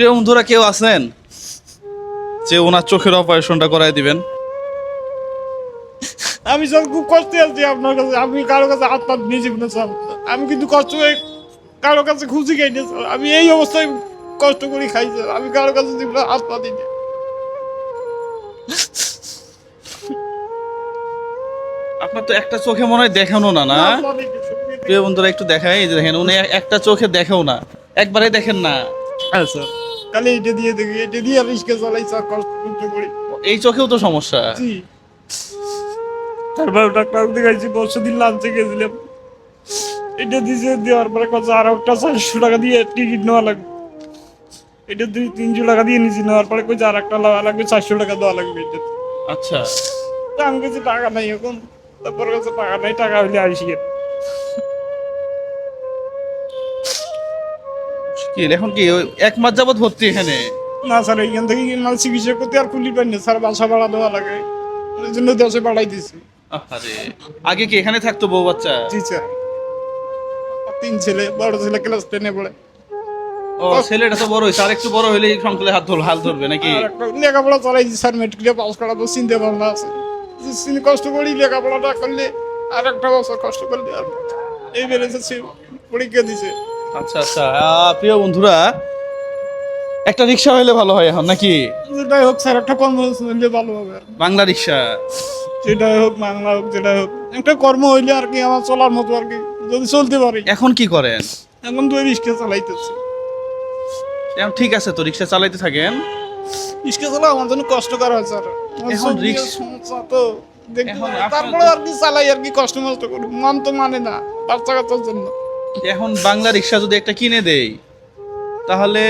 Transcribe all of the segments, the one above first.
প্রিয় বন্ধুরা কেউ আছেন? যে ওনার চোখের অপারেশনটা করায় দিবেন। আমি স্যার খুব কষ্টে আছি আপনার কাছে আমি কারও কাছে হাত পাত নিয়ে যাব না স্যার। আমি কিন্তু কষ্ট করে কারও কাছে খুশি খাই না স্যার। আমি এই অবস্থায় কষ্ট করে খাই স্যার। আমি কারও কাছে দিব না হাত পা দিই না। আপনার তো একটা চোখে মনে হয় দেখানো না না। প্রিয় বন্ধুরা একটু দেখাই যে দেখেন উনি একটা চোখে দেখেও না। একবারে দেখেন না। হ্যাঁ স্যার। খালি এটা দিয়ে দেখি এটা দিয়ে রিস্কে চালাই স্যার কষ্ট করতে করি এই চোখেও তো সমস্যা। জি। তারপর ডাক্তার দেখাইছি পরশু দিন লাঞ্চে গেছিলাম। এটা দিয়েছে দেওয়ার পরে কথা আর একটা চারশো টাকা দিয়ে টিকিট নেওয়া লাগবে। এটা দুই তিনশো টাকা দিয়ে নিয়েছি নেওয়ার পরে কইছে আর একটা নেওয়া লাগবে চারশো টাকা দেওয়া লাগবে এটা আচ্ছা। তা আমি কাছে টাকা নাই এখন। তারপর কাছে টাকা নাই টাকা হইলে আসি কি এখন কি ওই এক মাস যাবত ভর্তি এখানে? না স্যার এইখান থেকে না চিকিৎসা করতে আর খুলি পাই না স্যার বাসা ভাড়া দেওয়া লাগে। এই জন্য দেশে বাড়াই দিছি আরে আগে কি এখানে থাকতো বউ বাচ্চা? জি স্যার। তিন ছেলে বড় ছেলে ক্লাস টেনে পড়ে। ও ছেলেটা তো বড় হয়েছে আর একটু বড় হলে সংকলে হাত ধর হাল ধরবে নাকি? লেখাপড়া চালাইছি স্যার মেট্রিকে পাস করা তো চিন্তা ভাবনা আছে কষ্ট করি লেখাপড়াটা করলে আর একটা বছর কষ্ট করলে আর এই বেড়েছে পরীক্ষা দিছে। আচ্ছা আচ্ছা। প্রিয় বন্ধুরা একটা রিক্সা হইলে ভালো হয় এখন নাকি? যেটাই হোক স্যার একটা কর্ম হইলে ভালো হবে বাংলা রিক্সা। যেটাই হোক বাংলা হোক যেটাই হোক। একটা কর্ম হইলে আর কি আমার চলার মতো আর কি যদি চলতে পারি। এখন কি করেন? এখন তো রিক্সা চালাইতেছি। এখন ঠিক আছে তো রিক্সা চালাইতে থাকেন? রিক্সা চালা আমার জন্য কষ্টকর হয় স্যার। এখন রিক্স- সমস্যা তো তারপরে আর কি চালাই আর কি কষ্ট মষ্ট করি মন তো মানে না বাচ্চা কাচ্চার জন্য। এখন বাংলা রিক্সা যদি একটা কিনে দেই তাহলে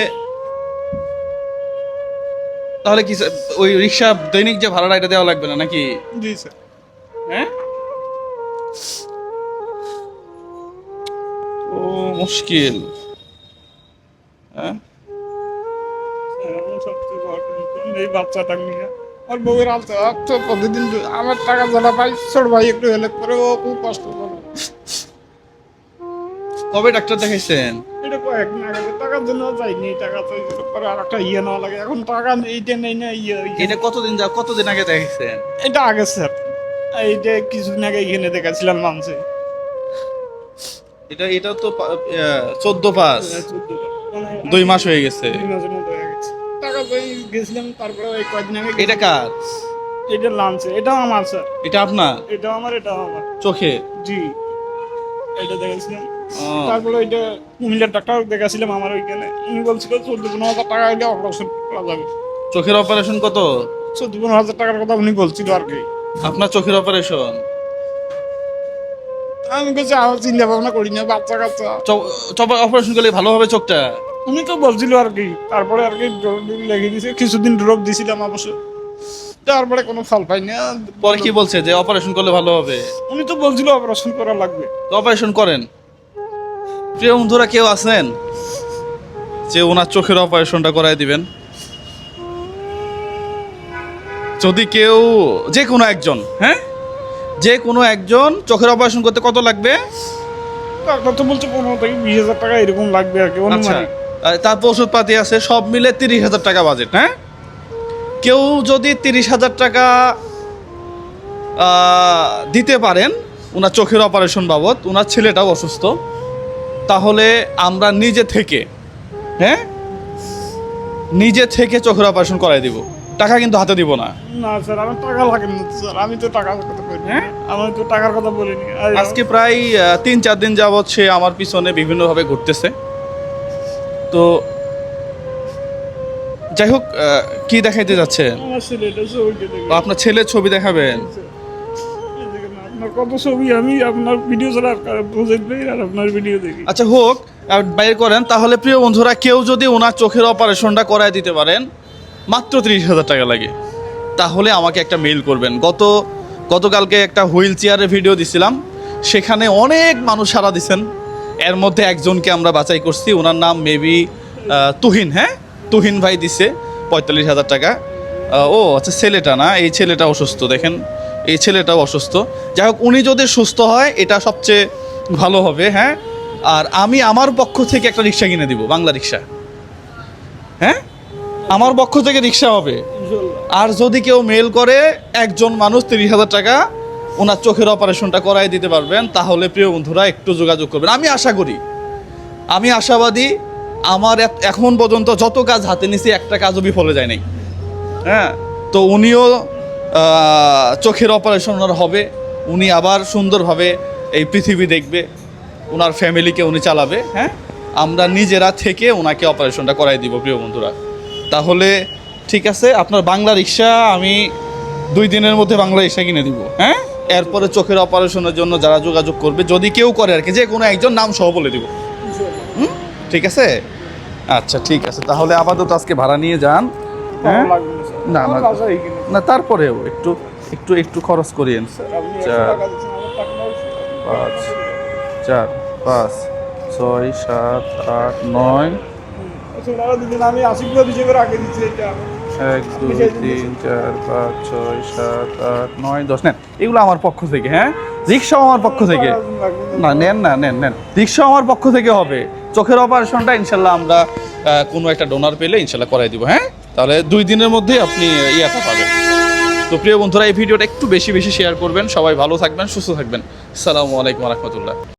তাহলে কি ওই রিক্সা দৈনিক যে ভাড়াটা এটা দেওয়া লাগবে না নাকি? জি স্যার। হ্যাঁ? ও মুশকিল। হ্যাঁ? আমার সবচেয়ে এই বাচ্চাটা নিয়ে। আর বউয়ের আলতে প্রতিদিন আমার টাকা যারা পাই ছোট ভাই একটু হেল্প করে ও খুব কষ্ট করে। কবে ডাক্তার দেখাইছেন? এটা কয়েকদিন আগে টাকার জন্য যাইনি টাকা তো পরে আর একটা ইয়ে নেওয়া লাগে। এখন টাকা এইটা নেই না ইয়ে ইয়ে। এটা কতদিন যা কতদিন আগে দেখাইছেন? এটা আগে স্যার। এইটা কিছুদিন আগে এখানে দেখাছিলাম মানুষে এটা এটা তো চোদ্দ দুই মাস হয়ে গেছে। দুই মতো হয়ে গেছে। টাকা পাই গেছিলাম তারপরে ওই কয়েকদিন আগে এটা কার? এটা লাঞ্চে। এটাও আমার স্যার। এটা আপনার? এটাও আমার এটাও আমার। চোখে? জি। এটা দেখাছিলাম ও, তারপরে ওইটা কুমিল্লার ডাক্তার দেখাছিলাম আমার ওইখানে। উনি বলছিল চোদ্দ পনেরো হাজার টাকা অপারেশন করা যাবে। চোখের অপারেশন কত? চোদ্দ পনেরো হাজার টাকার কথা উনি বলছিল আর কি। আপনার চোখের অপারেশন আমি কিছু আমার চিন্তা ভাবনা করি না বাচ্চা কাচ্চা। অপারেশন করলে ভালো হবে চোখটা? উনি তো বলছিল আর কি তারপরে আর কি লেগে দিয়েছে কিছুদিন ড্রপ দিছিলাম অবশ্য। তারপরে কোনো ফল পাই না। পরে কি বলছে যে অপারেশন করলে ভালো হবে? উনি তো বলছিল অপারেশন করা লাগবে। অপারেশন করেন? প্রিয় বন্ধুরা কেউ আছেন যে ওনার চোখের অপারেশনটা করায় দিবেন। যদি কেউ যে কোনো একজন হ্যাঁ? যে কোনো একজন চোখের অপারেশন করতে কত লাগবে? ডাক্তার তো বলছে পনেরো থেকে বিশ হাজার টাকা এরকম লাগবে আর কি আচ্ছা। তারপর ওষুধপাতি আছে সব মিলে তিরিশ হাজার টাকা বাজেট হ্যাঁ? কেউ যদি তিরিশ হাজার টাকা দিতে পারেন ওনার চোখের অপারেশন বাবদ ওনার ছেলেটাও অসুস্থ। তাহলে আমরা নিজে থেকে হ্যাঁ? নিজে থেকে চোখের অপারেশন করাই দিব। টাকা কিন্তু হাতে দিব না। না স্যার আমার টাকা লাগে না স্যার। আমি তো টাকার কথা বলি হ্যাঁ? আমি তো টাকার কথা বলিনি। আজকে প্রায় তিন চার দিন যাবৎ সে আমার পিছনে বিভিন্নভাবে ঘুরতেছে। তো যাই হোক কি দেখাইতে যাচ্ছে আপনার ছেলের ছবি দেখাবেন? আপনার কত ছবি আমি আপনার ভিডিও ছাড়া প্রজেক্ট দেখি আর আপনার ভিডিও দেখি। আচ্ছা হোক, আর বাইর করেন, তাহলে প্রিয় বন্ধুরা, কেউ যদি ওনার চোখের অপারেশনটা করায় দিতে পারেন, মাত্র তিরিশ হাজার টাকা লাগে। তাহলে আমাকে একটা মেইল করবেন। গত, গতকালকে একটা হুইল চেয়ারের ভিডিও দিছিলাম। সেখানে অনেক মানুষ সাড়া দিছেন। এর মধ্যে একজনকে আমরা বাছাই করছি। ওনার নাম মেবি তুহিন হ্যাঁ? তুহিন ভাই দিছে পঁয়তাল্লিশ হাজার টাকা। ও আচ্ছা ছেলেটা না? এই ছেলেটা অসুস্থ, দেখেন। এই ছেলেটাও অসুস্থ। যাই হোক, উনি যদি সুস্থ হয়, এটা সবচেয়ে ভালো হবে হ্যাঁ? আর আমি আমার পক্ষ থেকে একটা রিক্সা কিনে দিব, বাংলা রিক্সা। হ্যাঁ? আমার পক্ষ থেকে রিক্সা হবে। আর যদি কেউ মেল করে, একজন মানুষ তিরিশ হাজার টাকা ওনার চোখের অপারেশনটা করাই দিতে পারবেন, তাহলে প্রিয় বন্ধুরা একটু যোগাযোগ করবেন। আমি আশা করি, আমি আশাবাদী আমার এখন পর্যন্ত যত কাজ হাতে নিছি, একটা কাজও বিফলে যায় নাই। হ্যাঁ? তো উনিও চোখের অপারেশন ওনার হবে। উনি আবার সুন্দরভাবে এই পৃথিবী দেখবে ওনার ফ্যামিলিকে উনি চালাবে হ্যাঁ? আমরা নিজেরা থেকে ওনাকে অপারেশনটা করাই দিব, প্রিয় বন্ধুরা। তাহলে ঠিক আছে, আপনার বাংলা রিক্সা আমি দুই দিনের মধ্যে বাংলা রিক্সা কিনে দিব হ্যাঁ? এরপরে চোখের অপারেশনের জন্য যারা যোগাযোগ করবে, যদি কেউ করে আর কি, যে কোনো একজন নাম সহ বলে দিব? ঠিক আছে? আচ্ছা ঠিক আছে। তাহলে আপাতত আজকে ভাড়া নিয়ে যান হ্যাঁ? না না, না। তারপরেও একটু একটু একটু খরচ করিয়েন চার। পাঁচ চার পাঁচ ছয় সাত আট নয়। এক দুই তিন চার পাঁচ ছয় সাত আট নয় দশ। নেন এগুলো আমার পক্ষ থেকে হ্যাঁ? রিক্সাও আমার পক্ষ থেকে। না নেন না নেন নেন। রিক্সা আমার পক্ষ থেকে হবে। চোখের অপারেশনটা ইনশাল্লাহ আমরা কোনো একটা ডোনার পেলে ইনশাল্লাহ করাই দিব হ্যাঁ? তাহলে দুই দিনের মধ্যেই আপনি ইয়াটা পাবেন। তো প্রিয় বন্ধুরা, এই ভিডিওটা একটু বেশি বেশি শেয়ার করবেন। সবাই ভালো থাকবেন, সুস্থ থাকবেন। সালামু আলাইকুম রহমতুল্লাহ।